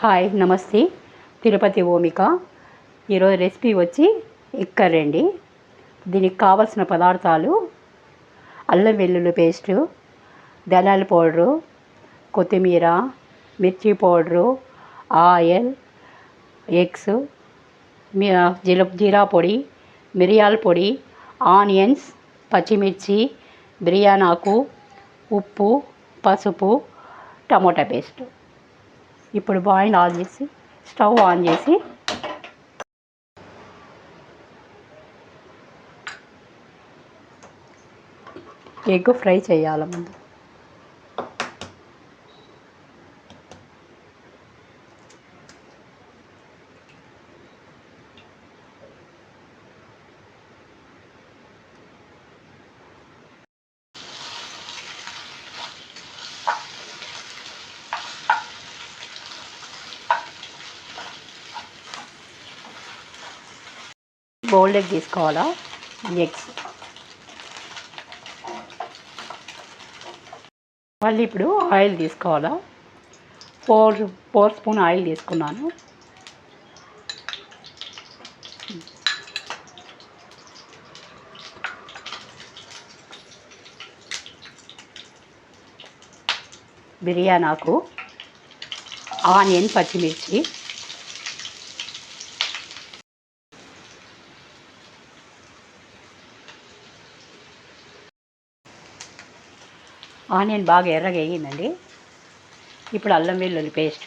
Hi నమస్తే. తిరుపతి ఓమిక. ఈరోజు recipe వచ్చి ఎగ్ దీనికి కావలసిన పదార్థాలు అల్లం వెల్లుల్లి పేస్టు ధనియాల పౌడరు కొత్తిమీర మిర్చి పౌడరు ఆయిల్ ఎగ్స్ జీల జీరా పొడి మిరియాల పొడి ఆనియన్స్ పచ్చిమిర్చి బిర్యానాకు ఉప్పు పసుపు టమోటా పేస్టు. ఇప్పుడు బాయిల్ ఆన్ చేసి స్టవ్ ఆన్ చేసి. ఎగ్ ఫ్రై చేయాలి ముందు. బౌల్ ఎగ్ తీసుకోవాలా? ఎగ్స్. మళ్ళీ ఇప్పుడు ఆయిల్ తీసుకోవాలా? ఫోర్ ఫోర్ స్పూన్ ఆయిల్ తీసుకున్నాను. బిర్యానాకు ఆనియన్ పచ్చిమిర్చి. ఆనియన్ బాగా ఎర్రగా వేగిందండి. ఇప్పుడు అల్లం వెల్లుల్లి పేస్ట్.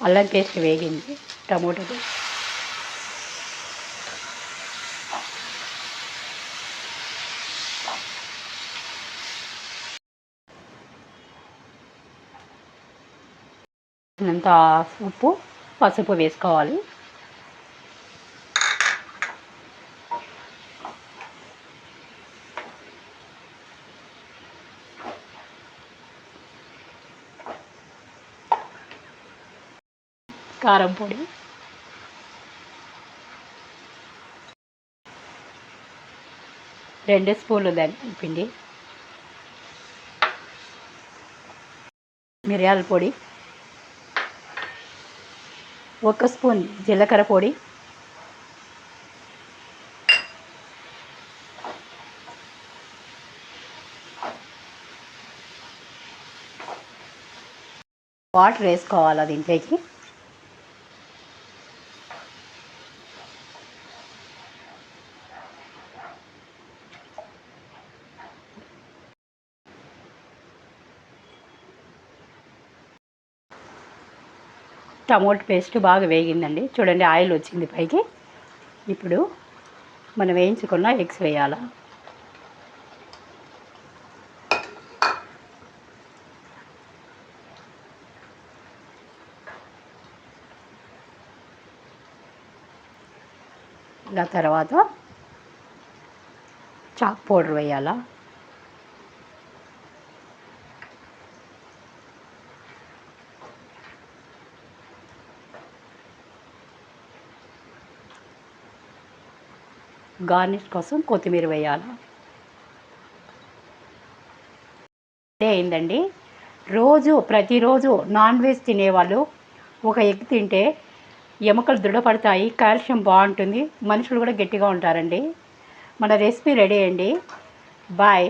అల్లం పేస్ట్ వేగింది టమోటా పేస్ట్ అంత ఉప్పు పసుపు వేసుకోవాలి. కారం పొడి. రెండు స్పూన్లు ధనియాల పిండి. మిరియాల పొడి. ఒక స్పూన్ జీలకర్ర పొడి. వాటర్ వేసుకోవాలి దీంట్లోకి? టమోటా పేస్ట్ బాగా వేగిందండి. చూడండి ఆయిల్ వచ్చింది పైకి. ఇప్పుడు మనం వేయించుకున్న ఎగ్స్ వేయాల? ఇంకా తర్వాత చాక్ పౌడర్ వేయాలా? గార్నిష్ కోసం కొత్తిమీర వేయాలి. అదే అయిందండి రోజు ప్రతిరోజు నాన్ వెజ్ తినేవాళ్ళు ఒక ఎగ్ తింటే ఎముకలు దృఢపడతాయి కాల్షియం బాగుంటుంది మనుషులు కూడా గట్టిగా ఉంటారండి. మన రెసిపీ రెడీ అండి. బాయ్.